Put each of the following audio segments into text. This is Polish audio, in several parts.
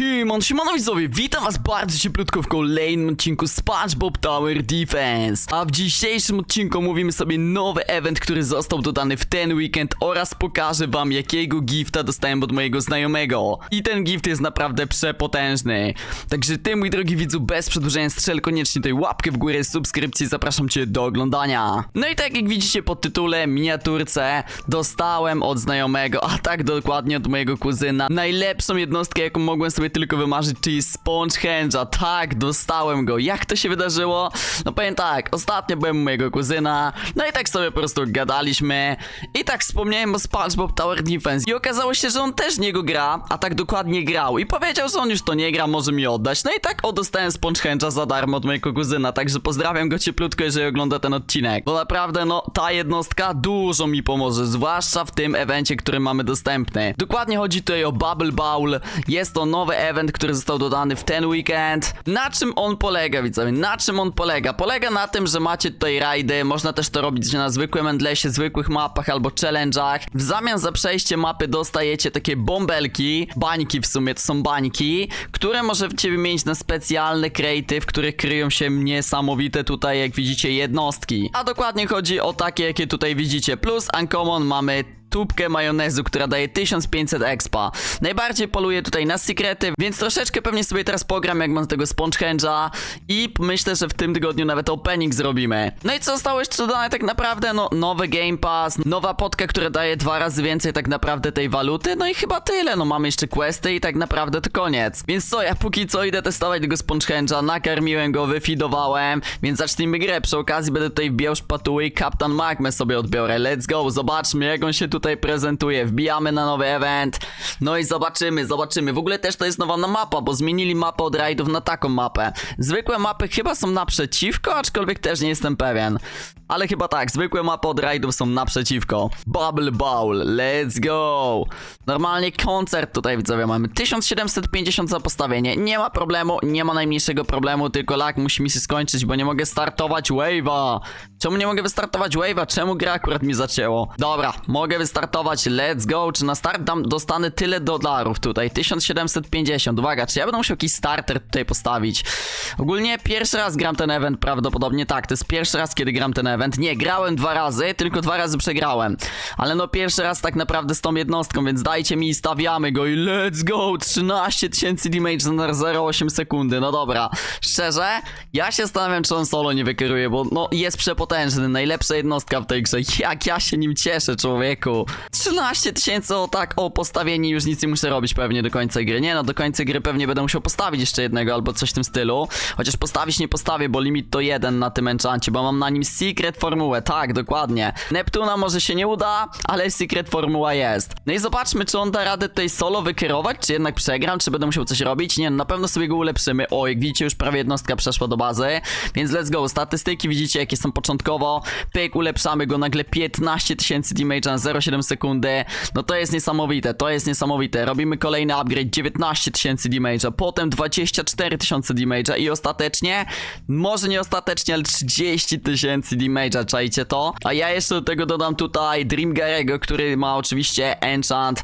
Siemon, siemano widzowie, witam was bardzo cieplutko w kolejnym odcinku SpongeBob Tower Defense. A w dzisiejszym odcinku mówimy sobie nowy event, który został dodany w ten weekend Oraz pokażę wam jakiego gifta dostałem od mojego znajomego. I ten gift jest naprawdę przepotężny. Także ty mój drogi widzu, bez przedłużenia strzel koniecznie tej łapkę w górę, subskrypcji, zapraszam cię do oglądania. No i tak jak widzicie pod tytule, miniaturce Dostałem od znajomego, a tak dokładnie od mojego kuzyna. Najlepszą jednostkę jaką mogłem sobie tylko wymarzyć, czyli Spongehenja. Tak, dostałem go. Jak to się wydarzyło? No powiem tak, ostatnio byłem u mojego kuzyna, no i tak sobie po prostu gadaliśmy i tak wspomniałem o SpongeBob Tower Defense i okazało się, że on też niego gra, a tak dokładnie grał i powiedział, że on już to nie gra, może mi oddać. No i tak o, dostałem za darmo od mojego kuzyna, także pozdrawiam go cieplutko, jeżeli ogląda ten odcinek, bo naprawdę no, ta jednostka dużo mi pomoże, zwłaszcza w tym evencie, który mamy dostępny. Dokładnie chodzi tutaj o Bubble Bowl, jest to nowy event, który został dodany w ten weekend. Na czym on polega, widzowie? Na czym on polega? Polega na tym, że macie tutaj rajdy, można też to robić na zwykłym endlesie, zwykłych mapach albo challenge'ach. W zamian za przejście mapy dostajecie takie bąbelki, bańki w sumie, to są bańki, które możecie wymienić na specjalne krejty, w których kryją się niesamowite tutaj, jak widzicie, jednostki. A dokładnie chodzi o takie, jakie tutaj widzicie. Plus Uncommon mamy tubkę majonezu, która daje 1500 expa. Najbardziej poluję tutaj na sekrety, więc troszeczkę pewnie sobie teraz pogram, jak mam tego Spongehenja i myślę, że w tym tygodniu nawet opening zrobimy. No i co zostało jeszcze dodane tak naprawdę? No, nowy Game Pass, nowa podka, która daje dwa razy więcej tak naprawdę tej waluty, no i chyba tyle, no mamy jeszcze questy i tak naprawdę to koniec. Więc co, ja póki co idę testować tego Spongehenja, nakarmiłem go, wyfidowałem, więc zacznijmy grę. Przy okazji będę tutaj wbijał szpatuły i Captain Magmę sobie odbiorę. Let's go, zobaczmy jak on się tutaj prezentuje. Wbijamy na nowy event. No i zobaczymy, zobaczymy. W ogóle też to jest nowa mapa, bo zmienili mapę od rajdów na taką mapę. Zwykłe mapy chyba są naprzeciwko, aczkolwiek też nie jestem pewien. Ale chyba tak, zwykłe mapy od rajdów są naprzeciwko. Bubble Bowl, let's go! Normalnie koncert tutaj widzowie mamy. 1750 za postawienie. Nie ma problemu, nie ma najmniejszego problemu, tylko lag musi mi się skończyć, bo nie mogę startować wave'a. Czemu nie mogę wystartować wave'a? Czemu gra akurat mi zacięło? Dobra, mogę wystartować, let's go. Czy na start dam, dostanę tyle dolarów tutaj? 1750, uwaga, czy ja będę musiał jakiś starter tutaj postawić? Ogólnie pierwszy raz gram ten event, prawdopodobnie tak, to jest pierwszy raz, kiedy gram ten event. Nie, grałem dwa razy, tylko dwa razy przegrałem. Ale no pierwszy raz tak naprawdę z tą jednostką, więc dajcie mi i stawiamy go i let's go! 13 tysięcy damage na 0,8 sekundy, no dobra. Szczerze, ja się zastanawiam, czy on solo nie wykieruje, bo no jest przepotężny, najlepsza jednostka w tej grze. Jak ja się nim cieszę, człowieku. 13 tysięcy, o tak, o postawieni już nic nie muszę robić pewnie do końca gry. Nie no, do końca gry pewnie będę musiał postawić jeszcze jednego albo coś w tym stylu. Chociaż postawić nie postawię, bo limit to jeden na tym enchancie, bo mam na nim secret formułę, tak, dokładnie. Neptuna może się nie uda, ale secret formuła jest. No i zobaczmy, czy on da radę tutaj solo wykierować, czy jednak przegram, czy będę musiał coś robić. Nie, no, na pewno sobie go ulepszymy. O, jak widzicie, już prawie jednostka przeszła do bazy, więc let's go. Statystyki widzicie, jakie są początkowo. Pyk, ulepszamy go nagle 15 tysięcy damage na 0,7 sekundy. No to jest niesamowite, to jest niesamowite. Robimy kolejny upgrade, 19 tysięcy damage'a, potem 24 tysiące damage'a i ostatecznie, może nie ostatecznie, ale 30 tysięcy damage'a, czajcie to? A ja jeszcze do tego dodam tutaj Dream Garego, który ma oczywiście enchant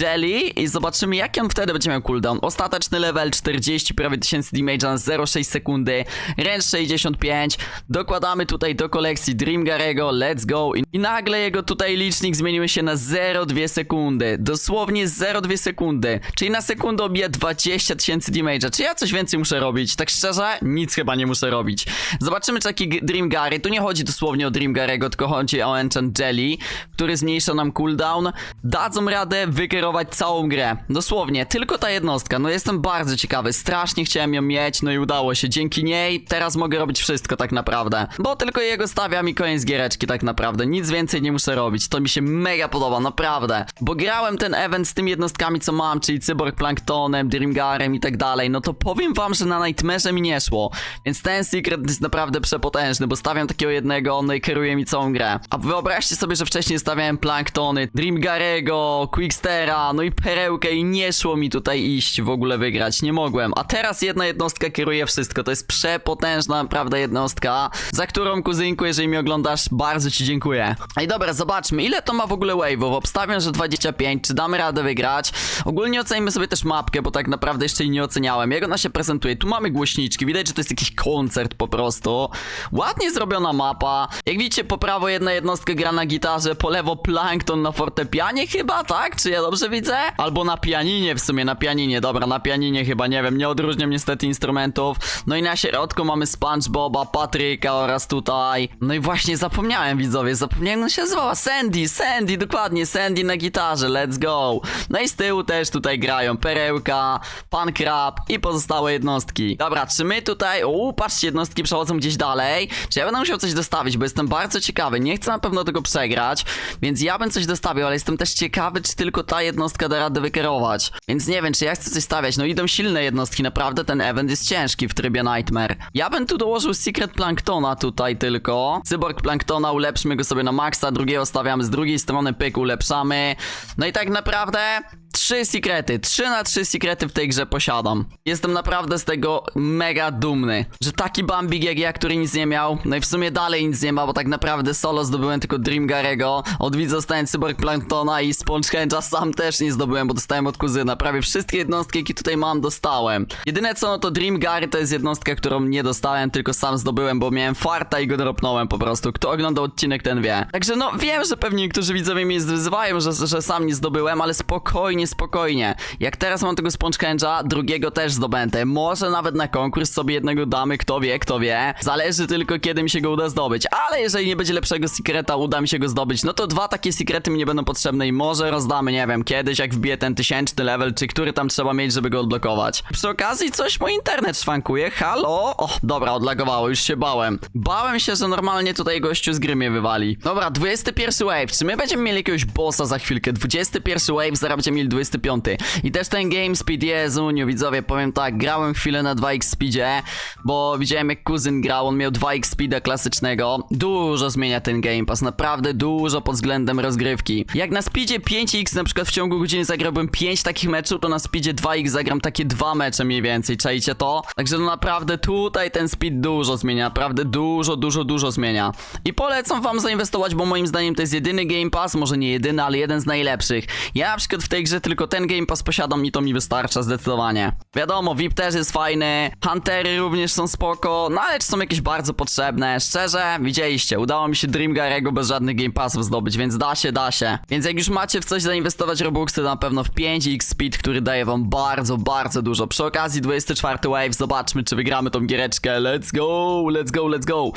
Jelly i zobaczymy jaki on wtedy będzie miał cooldown. Ostateczny level 40 prawie tysięcy damage'a na 0,6 sekundy, range 65. Dokładamy tutaj do kolekcji Dream Garego, let's go I, nagle jego tutaj licznik zmieniły się na 0,2 sekundy. Dosłownie 0,2 sekundy. Czyli na sekundę obija 20 tysięcy damage'a. Czy ja coś więcej muszę robić? Tak szczerze, nic chyba nie muszę robić. Zobaczymy, czy taki G- Dream Gary. Tu nie chodzi dosłownie o Dream Gary'ego, tylko chodzi o Enchant Jelly, który zmniejsza nam cooldown. Dadzą radę wykierować całą grę. Dosłownie, tylko ta jednostka. No jestem bardzo ciekawy. Strasznie chciałem ją mieć, no i udało się. Dzięki niej teraz mogę robić wszystko tak naprawdę. Bo tylko jego stawiam i koniec giereczki tak naprawdę. Nic więcej nie muszę robić. To mi się mega podoba, naprawdę. Bo grałem ten event z tymi jednostkami, co mam, czyli Cyborg Planktonem, Dreamgarem i tak dalej. No to powiem wam, że na Nightmare'ze mi nie szło. Więc ten secret jest naprawdę przepotężny, bo stawiam takiego jednego, no i kieruje mi całą grę. A wyobraźcie sobie, że wcześniej stawiałem Planktony, Dreamgarego, Quickstera, no i Perełkę i nie szło mi tutaj iść w ogóle wygrać. Nie mogłem. A teraz jedna jednostka kieruje wszystko. To jest przepotężna, naprawdę jednostka, za którą kuzynka jeżeli mnie oglądasz, bardzo ci dziękuję. Ej, dobra, zobaczmy, ile to ma w ogóle wave'ów. Obstawiam, że 25, czy damy radę wygrać? Ogólnie ocenimy sobie też mapkę, bo tak naprawdę jeszcze jej nie oceniałem. Jak ona się prezentuje? Tu mamy głośniczki, widać, że to jest jakiś koncert po prostu. Ładnie zrobiona mapa. Jak widzicie, po prawo jedna jednostka gra na gitarze, po lewo plankton na fortepianie chyba, tak? Czy ja dobrze widzę? Albo na pianinie w sumie, na pianinie, dobra, na pianinie chyba, nie wiem, nie odróżniam niestety instrumentów. No i na środku mamy SpongeBoba, Patryka oraz tutaj. No i właśnie zapomniałem widzowie, zapomniałem on się nazywała, Sandy, Sandy, dokładnie, Sandy na gitarze, let's go. No i z tyłu też tutaj grają Perełka, Pan Krab i pozostałe jednostki. Dobra, czy my tutaj, uuu, patrzcie, jednostki przechodzą gdzieś dalej, czy ja będę musiał coś dostawić, bo jestem bardzo ciekawy, nie chcę na pewno tego przegrać, więc ja bym coś dostawił, ale jestem też ciekawy, czy tylko ta jednostka da radę wykierować. Więc nie wiem, czy ja chcę coś stawiać, no idą silne jednostki, naprawdę ten event jest ciężki w trybie Nightmare. Ja bym tu dołożył Secret Planktona tutaj tylko, Cyborg Planktona, ulepszmy go sobie na maksa, drugiego stawiamy z drugiej strony, pyk, ulepszamy. No i tak naprawdę trzy sekrety, trzy na trzy sekrety w tej grze posiadam. Jestem naprawdę z tego mega dumny, że taki Bambik jak ja, który nic nie miał, no i w sumie dalej nic nie ma, bo tak naprawdę solo zdobyłem tylko Dream Garego, od widza dostałem Cyborg Planktona i Sponge Henja sam też nie zdobyłem, bo dostałem od kuzyna. Prawie wszystkie jednostki, jakie tutaj mam, dostałem. Jedyne co, no to Dream Gary to jest jednostka, którą nie dostałem, tylko sam zdobyłem, bo miałem farta i go dropnąłem po prostu. Kto oglądał odcinek, ten wie. Także no, wiem, że pewnie niektórzy widzowie mnie zwyzywają, że, że sam nie zdobyłem, ale spokojnie, spokojnie. Jak teraz mam tego Sponge Henja, drugiego też zdobędę. Może nawet na konkurs sobie jednego damy, kto wie, kto wie. Zależy tylko, kiedy mi się go uda zdobyć. Ale jeżeli nie będzie lepszego sekreta, uda mi się go zdobyć, no to dwa takie sekrety mi nie będą potrzebne i może rozdamy, nie wiem, kiedyś jak wbiję ten tysięczny level, czy który tam trzeba mieć, żeby go odblokować. Przy okazji coś mój internet szwankuje, halo? O, dobra, odlagowało, już się bałem. Bałem się, że normalnie tutaj gościu z gry mnie wywali. Dobra, 21 wave, czy my będziemy mieli jakiegoś bossa za chwilkę? 21 wave, zaraz będziemy mieli 25. I też ten game speed, Jezuniu, widzowie, powiem tak, grałem chwilę na 2x speedzie, bo widziałem jak kuzyn grał, on miał 2x speeda klasycznego. Dużo zmienia ten game pass, naprawdę dużo pod względem rozgrywki. Jak na speedzie 5x na przykład w ciągu godziny zagrałbym 5 takich meczów, to na speedzie 2x zagram takie dwa mecze mniej więcej, czajcie to? Także no naprawdę tutaj ten speed dużo zmienia, naprawdę dużo, dużo, dużo zmienia. I polecam wam zainwestować, bo moim zdaniem to jest jedyny game pass, może nie jedyny, ale jeden z najlepszych. Ja na przykład w tej grze tylko ten game pass posiadam i to mi wystarcza zdecydowanie. Wiadomo, VIP też jest fajny, Huntery również są spoko, no ale czy są jakieś bardzo potrzebne? Szczerze, widzieliście, udało mi się Dream Garego bez żadnych game passów zdobyć, więc da się, da się. Więc jak już macie w coś zainwestować Robuxy, to na pewno w 5x Speed, który daje wam bardzo, bardzo dużo. Przy okazji 24 wave, zobaczmy czy wygramy tą giereczkę. Let's go, let's go, let's go.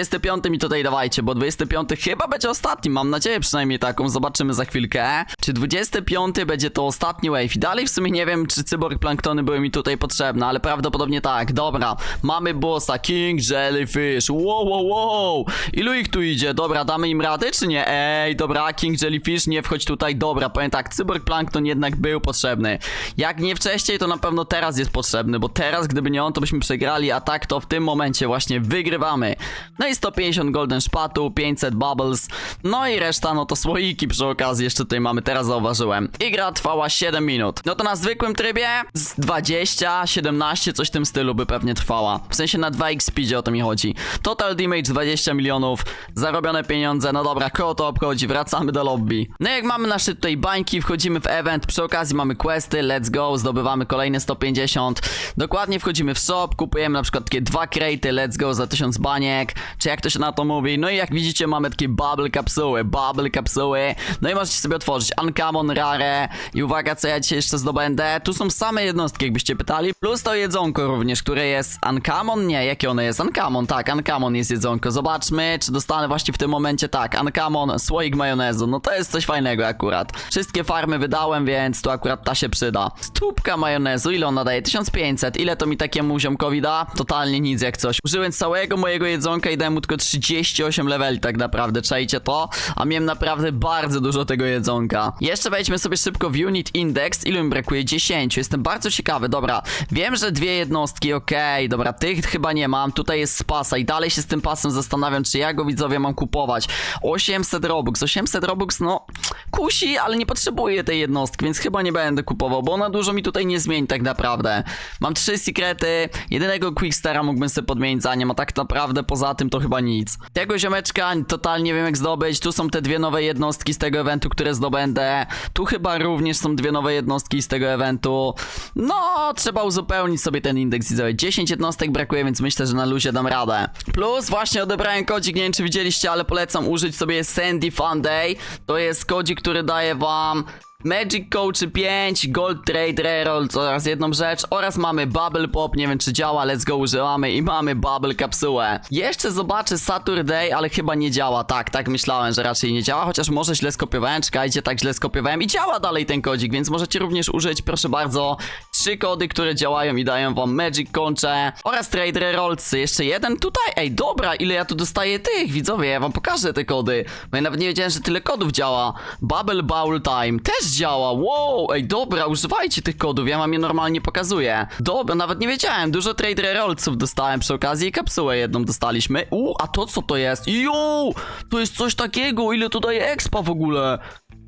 25 mi tutaj dawajcie, bo 25 chyba będzie ostatni, mam nadzieję przynajmniej taką, zobaczymy za chwilkę. Czy 25 będzie to ostatni wave? I dalej w sumie nie wiem, czy cyborg planktony były mi tutaj potrzebne, ale prawdopodobnie tak. Dobra, mamy bossa, King Jellyfish. Wow, wow, wow. Ilu ich tu idzie? Dobra, damy im radę, czy nie? Ej, dobra, King Jellyfish, nie wchodź tutaj. Dobra, powiem tak, cyborg plankton jednak był potrzebny. Jak nie wcześniej, to na pewno teraz jest potrzebny, bo teraz, gdyby nie on, to byśmy przegrali, a tak to w tym momencie właśnie wygrywamy. No i 150 golden szpatu, 500 bubbles, no i reszta, no to słoiki przy okazji jeszcze tutaj mamy, teraz zauważyłem. I gra trwała 7 minut. No to na zwykłym trybie z 20, 17, coś w tym stylu by pewnie trwała. W sensie na 2x speedzie o to mi chodzi. Total damage 20 milionów, zarobione pieniądze, no dobra, koło to obchodzi, wracamy do lobby. No jak mamy nasze tutaj bańki, wchodzimy w event, przy okazji mamy questy, let's go, zdobywamy kolejne 150. Dokładnie wchodzimy w shop, kupujemy na przykład takie dwa crate'y, let's go, za 1000 baniek, czy jak to się na to mówi. No i jak widzicie mamy takie bubble kapsuły, bubble kapsuły. No i możecie sobie otworzyć uncommon, rare i uwaga, co ja dzisiaj jeszcze zdobędę. Tu są same jednostki, jakbyście pytali, plus to jedzonko również, które jest uncommon, nie, jakie ono jest? Uncommon, tak, uncommon jest jedzonko. Zobaczmy, czy dostanę właśnie w tym momencie, tak, uncommon, słoik majonezu, no to jest coś fajnego akurat. Wszystkie farmy wydałem, więc tu akurat ta się przyda. Stópka majonezu, ile ona daje? 1500, ile to mi takiemu ziomkowi da? Totalnie nic jak coś. Użyłem całego mojego jedzonka i dałem mu tylko 38 leveli tak naprawdę, czajcie to? A miałem naprawdę bardzo dużo tego jedzonka. Jeszcze wejdźmy sobie szybko w Unit Index, ilu mi brakuje? 10, jestem bardzo ciekawy, dobra. Wiem, że dwie jednostki, okej, dobra, tych chyba nie mam, tutaj jest pasa i dalej się z tym pasem zastanawiam, czy ja go widzowie mam kupować. 800 Robux, 800 Robux, no kusi, ale nie potrzebuję tej jednostki, więc chyba nie będę kupował, bo ona dużo mi tutaj nie zmieni tak naprawdę. Mam trzy sekrety, jedynego Quickstara mógłbym sobie podmienić za nim, a tak naprawdę poza tym 8 to chyba nic. Tego ziomeczka totalnie nie wiem jak zdobyć. Tu są te dwie nowe jednostki z tego eventu, które zdobędę. Tu chyba również są dwie nowe jednostki z tego eventu. No, trzeba uzupełnić sobie ten indeks widzowie. 10 jednostek brakuje, więc myślę, że na luzie dam radę. Plus właśnie odebrałem kodzik, nie wiem czy widzieliście, ale polecam użyć sobie Sandy Fun Day. To jest kodzik, który daje wam Magic Coach 5, Gold Trade Reroll oraz jedną rzecz. Oraz mamy Bubble Pop, nie wiem czy działa, let's go używamy i mamy Bubble Kapsułę. Jeszcze zobaczę Saturday, ale chyba nie działa, tak, tak myślałem, że raczej nie działa, chociaż może źle skopiowałem, czekajcie, tak źle skopiowałem i działa dalej ten kodzik, więc możecie również użyć, proszę bardzo, trzy kody, które działają i dają wam Magic Conche oraz Trade Rerolls. Jeszcze jeden tutaj, ej dobra, ile ja tu dostaję tych, widzowie, ja wam pokażę te kody, bo ja nawet nie wiedziałem, że tyle kodów działa. Bubble Bowl Time też działa, wow, ej dobra, używajcie tych kodów, ja wam je normalnie pokazuję. Dobra, nawet nie wiedziałem, dużo Trade Rerollsów dostałem przy okazji i kapsułę jedną dostaliśmy. U, a to co to jest? Jo, to jest coś takiego, ile to daje expa w ogóle.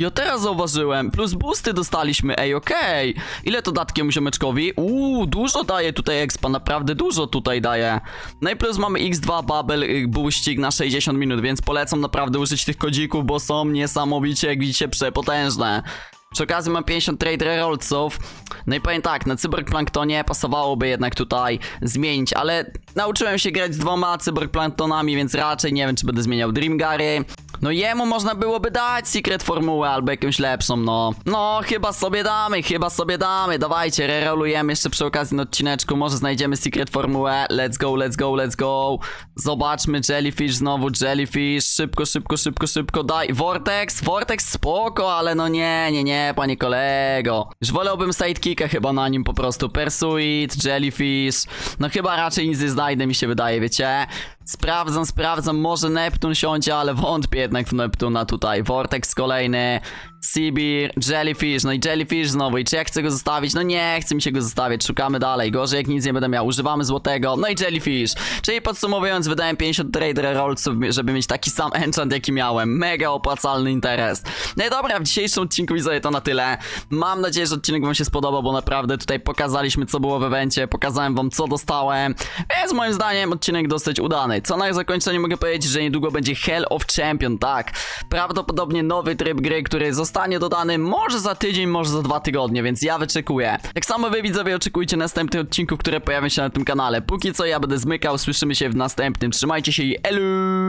Ja teraz zauważyłem, plus boosty dostaliśmy, ej okej. Ile to datkiem ziomeczkowi? Uuu, dużo daje tutaj expa, naprawdę dużo tutaj daje. No i plus mamy x2 bubble y, boostik na 60 minut, więc polecam naprawdę użyć tych kodzików, bo są niesamowicie, jak widzicie, przepotężne. Przy okazji mam 50 trade rerollsów. No i powiem tak, na cyberplanktonie pasowałoby jednak tutaj zmienić, ale nauczyłem się grać z dwoma cyberplanktonami, więc raczej nie wiem, czy będę zmieniał Dreamgary. No jemu można byłoby dać Secret Formułę albo jakąś lepszą, no. No, chyba sobie damy, chyba sobie damy. Dawajcie, rerolujemy jeszcze przy okazji na odcineczku. Może znajdziemy Secret Formułę. Let's go, let's go, let's go. Zobaczmy, Jellyfish znowu, Jellyfish. Szybko, szybko, szybko, szybko, daj. Vortex, Vortex spoko, ale no nie, nie, nie, panie kolego. Już wolałbym sidekicka chyba na nim po prostu. Persuit, Jellyfish. No chyba raczej nic nie znajdę, mi się wydaje, wiecie. Sprawdzam, sprawdzam, może Neptun siądzie, ale wątpię jednak w Neptuna tutaj. Vortex kolejny, Sibir, Jellyfish, no i Jellyfish znowu. I czy ja chcę go zostawić? No nie, chcę mi się go zostawić, szukamy dalej. Gorzej jak nic nie będę miał, używamy złotego, no i Jellyfish. Czyli podsumowując, wydałem 50 trader rollsów, żeby mieć taki sam enchant jaki miałem. Mega opłacalny interes. No i dobra, w dzisiejszym odcinku widzowie to na tyle. Mam nadzieję, że odcinek wam się spodobał, bo naprawdę tutaj pokazaliśmy co było w evencie, pokazałem wam co dostałem. Więc moim zdaniem odcinek dosyć udany. Co na zakończenie mogę powiedzieć, że niedługo będzie Hell of Champion, tak. Prawdopodobnie nowy tryb gry, który zostanie dodany może za tydzień, może za dwa tygodnie, więc ja wyczekuję. Tak samo wy widzowie oczekujcie następnych odcinków, które pojawią się na tym kanale. Póki co ja będę zmykał, słyszymy się w następnym. Trzymajcie się i elu!